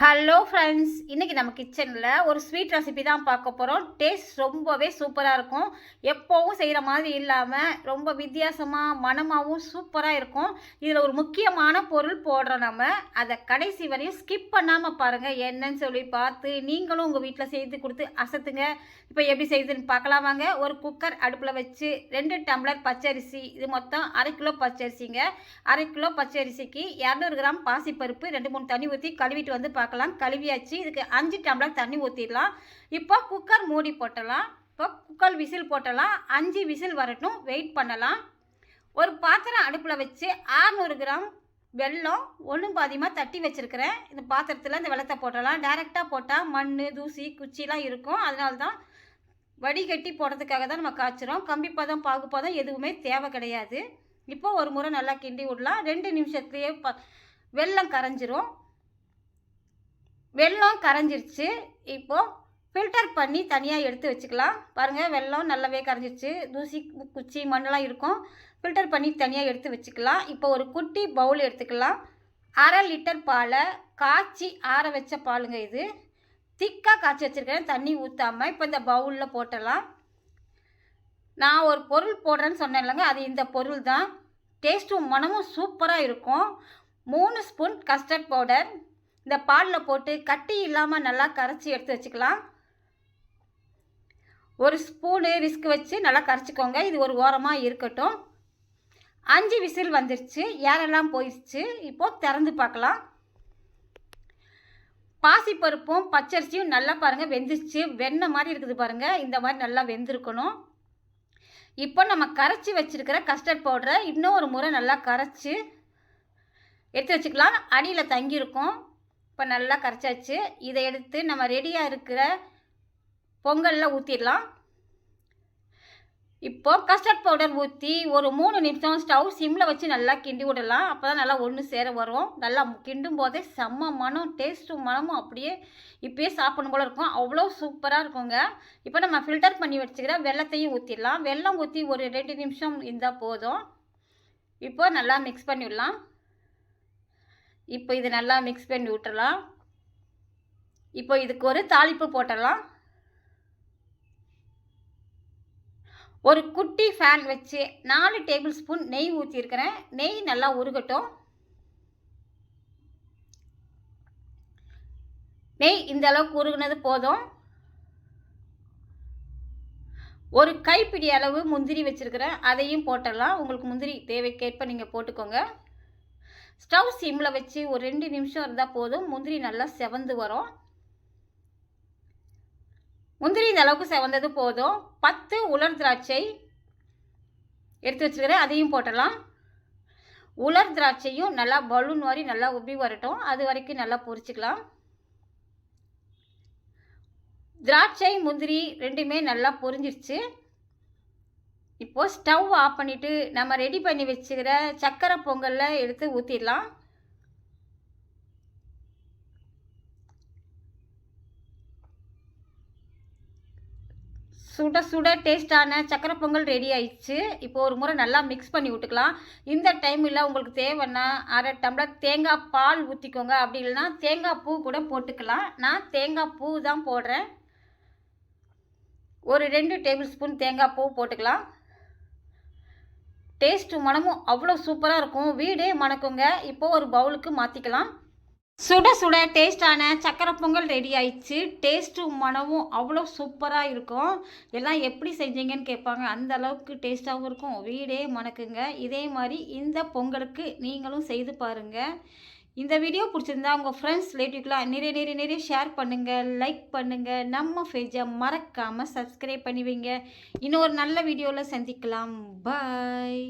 Hello friends இன்றைக்கி நம்ம கிச்சனில் ஒரு ஸ்வீட் ரெசிபி தான் பார்க்க போகிறோம் டேஸ்ட் ரொம்பவே சூப்பராக இருக்கும். எப்போவும் செய்கிற மாதிரி இல்லாமல் ரொம்ப வித்தியாசமாக மனமாகவும் சூப்பராக இருக்கும். இதில் ஒரு முக்கியமான பொருள் போடுறோம் நம்ம. அதை கடைசி வரையும் ஸ்கிப் பண்ணாமல் பாருங்கள் என்னன்னு சொல்லி பார்த்து நீங்களும் உங்கள் வீட்டில் செய்து கொடுத்து அசத்துங்க. இப்போ எப்படி செய்யுதுன்னு பார்க்கலாம் வாங்க. ஒரு குக்கர் அடுப்பில் வச்சு ரெண்டு டம்ளர் பச்சரிசி. இது மொத்தம் அரை கிலோ பச்சரிசிங்க. அரை கிலோ பச்சரிசிக்கு இரநூறு கிராம் பாசிப்பருப்பு ரெண்டு மூணு தண்ணி ஊற்றி கழுவிட்டு வந்து பார்க்கலாம். கழுவியாச்சு. இதுக்கு அஞ்சு டம்ளர் தண்ணி ஊற்றிடலாம் இப்போ குக்கர் மூடி போட்டலாம். இப்போ குக்கர் விசில் போட்டலாம். அஞ்சு விசில் வரட்டும். வெயிட் பண்ணலாம். ஒரு பாத்திரம் அடுப்பில் வச்சு 600 கிராம் வெல்லம் ஒன்றும் பாதியமாக தட்டி வச்சுருக்கிறேன். இந்த பாத்திரத்தில் இந்த வெள்ளத்தை போட்டலாம். டைரெக்டாக போட்டால் மண் தூசி குச்சிலாம் இருக்கும். அதனால தான் வடிகட்டி போடுறதுக்காக தான் நம்ம காய்ச்சிரும் கம்பி பதம் பாகு பதம் எதுவுமே தேவை கிடையாது. இப்போ ஒரு முறை நல்லா கிண்டி விடலாம். ரெண்டு நிமிஷத்துலேயே ப வெல்லம் கரைஞ்சிரும். வெல்லம் கரைஞ்சிருச்சு. இப்போது ஃபில்டர் பண்ணி தனியாக எடுத்து வச்சுக்கலாம். பாருங்கள் வெல்லம் நல்லாவே கரைஞ்சிருச்சு. தூசி குச்சி மண்ணெலாம் இருக்கும். ஃபில்டர் பண்ணி தனியாக எடுத்து வச்சுக்கலாம். இப்போ ஒரு குட்டி பவுல் எடுத்துக்கலாம். அரை லிட்டர் பாலை காய்ச்சி ஆற வச்ச பாலுங்க இது. திக்காக காய்ச்சி வச்சுருக்கேன். தண்ணி ஊற்றாமல் இப்போ இந்த பவுலில் போட்டலாம். நான் ஒரு பொருள் போடுறேன்னு சொன்னேன் இல்லைங்க. அது இந்த பொருள் தான். டேஸ்ட்டும் மனமும் சூப்பராக இருக்கும். மூணு ஸ்பூன் கஸ்டர்ட் பவுடர் இந்த பாலில் போட்டு கட்டி இல்லாமல் நல்லா கரைச்சி எடுத்து வச்சுக்கலாம். ஒரு ஸ்பூனு ரிஸ்க் வச்சு நல்லா கரைச்சிக்கோங்க. இது ஒரு ஓரமாக இருக்கட்டும். அஞ்சு விசில் வந்துருச்சு. ஏரெல்லாம் போயிடுச்சு இப்போது திறந்து பார்க்கலாம். பாசிப்பருப்பும் பச்சரிசியும் நல்லா பாருங்கள் வெந்துருச்சு. வெண்ணெய் மாதிரி இருக்குது பாருங்கள் இந்த மாதிரி நல்லா வெந்திருக்கணும். இப்போ நம்ம கரைச்சி வச்சிருக்கிற கஸ்டர்ட் பவுடரை இன்னும் ஒரு முறை நல்லா கரைச்சி எடுத்து வச்சுக்கலாம். அடியில் தங்கியிருக்கும். இப்போ நல்லா கரைச்சாச்சு. இதை எடுத்து நம்ம ரெடியாக இருக்கிற பொங்கலில் ஊற்றிடலாம் இப்போ கஸ்டர்ட் பவுடர் ஊற்றி ஒரு மூணு நிமிஷம் ஸ்டவ் சிம்மில் வச்சு நல்லா கிண்டி விடலாம். அப்போ தான் நல்லா ஒன்று சேர வரும். நல்லா கிண்டும் போதே செம்ம மனம் டேஸ்ட்டும் மனமும் அப்படியே இப்போயே சாப்பிடணும் போல இருக்கும். அவ்வளோ சூப்பராக இருக்குங்க. இப்போ நம்ம ஃபில்டர் பண்ணி வச்சுக்கிற வெள்ளத்தையும் ஊற்றிடலாம் வெல்லம் ஊற்றி ஒரு ரெண்டு நிமிஷம் இருந்தால் போதும். இப்போ நல்லா மிக்ஸ் பண்ணிவிடலாம் இப்போ இது நல்லா மிக்ஸ் பண்ணி விட்டுறலாம் இப்போ இதுக்கு ஒரு தாளிப்பு போட்டுடலாம். ஒரு குட்டி ஃபேன் வச்சு நாலு டேபிள் ஸ்பூன் நெய் ஊற்றிருக்கிறேன் நெய் நல்லா உருகட்டும். நெய் இந்த அளவுக்கு உருகுனது போதும். ஒரு கைப்பிடி அளவு முந்திரி வச்சுருக்கிறேன். அதையும் போட்டுடலாம். உங்களுக்கு முந்திரி தேவைக்கேற்ப நீங்கள் போட்டுக்கோங்க. ஸ்டவ் சிம்மில் வச்சு ஒரு ரெண்டு நிமிஷம் இருந்தால் போதும். முந்திரி நல்லா செவந்து வரும். முந்திரி இந்த அளவுக்கு செவந்தது போதும். பத்து உலர் திராட்சை எடுத்து வச்சுருக்கிறேன். அதையும் போட்டலாம் உலர் திராட்சையும் நல்லா பலூன் மாதிரி நல்லா உப்பி வரட்டும். அது வரைக்கும் நல்லா பொரிச்சிக்கலாம். திராட்சை முந்திரி ரெண்டுமே நல்லா பொரிஞ்சிருச்சு. இப்போது ஸ்டவ் ஆஃப் பண்ணிவிட்டு நம்ம ரெடி பண்ணி வச்சுக்கிற சக்கரை பொங்கலில் எடுத்து ஊற்றிடலாம் சுட சுட டேஸ்டான சக்கரை பொங்கல் ரெடி ஆயிடுச்சு. இப்போ ஒரு முறை நல்லா மிக்ஸ் பண்ணி விட்டுக்கலாம் இந்த டைமில் உங்களுக்கு தேவைன்னா அரை டம்ளர் தேங்காய் பால் ஊற்றிக்கோங்க அப்படி இல்லைன்னா தேங்காய் பூ கூட போட்டுக்கலாம். நான் தேங்காய் பூ தான் போடுறேன். ஒரு ரெண்டு டேபிள் ஸ்பூன் தேங்காய் பூ போட்டுக்கலாம். டேஸ்ட்டு மனமும் அவ்வளோ சூப்பராக இருக்கும். வீடே மணக்குங்க. இப்போ ஒரு பவுலுக்கு மாற்றிக்கலாம் சுட சுட டேஸ்டான சக்கரை பொங்கல் ரெடி ஆயிடுச்சு. டேஸ்ட்டும் மனமும் அவ்வளோ சூப்பராக இருக்கும். எல்லாம் எப்படி செஞ்சீங்கன்னு கேட்பாங்க. அந்த அளவுக்கு டேஸ்ட்டாகவும் இருக்கும். வீடே மணக்குங்க. இதே மாதிரி இந்த பொங்கலுக்கு நீங்களும் செய்து பாருங்கள் இந்த வீடியோ பிடிச்சிருந்தா உங்கள் ஃப்ரெண்ட்ஸ் ரிலேட்டிவ்க்கெலாம் நிறைய நிறைய நிறைய ஷேர் பண்ணுங்கள் லைக் பண்ணுங்கள் நம்ம பேஜை மறக்காமல் சப்ஸ்கிரைப் பண்ணி வைங்க. இன்னொரு நல்ல வீடியோவில் சந்திக்கலாம். பாய்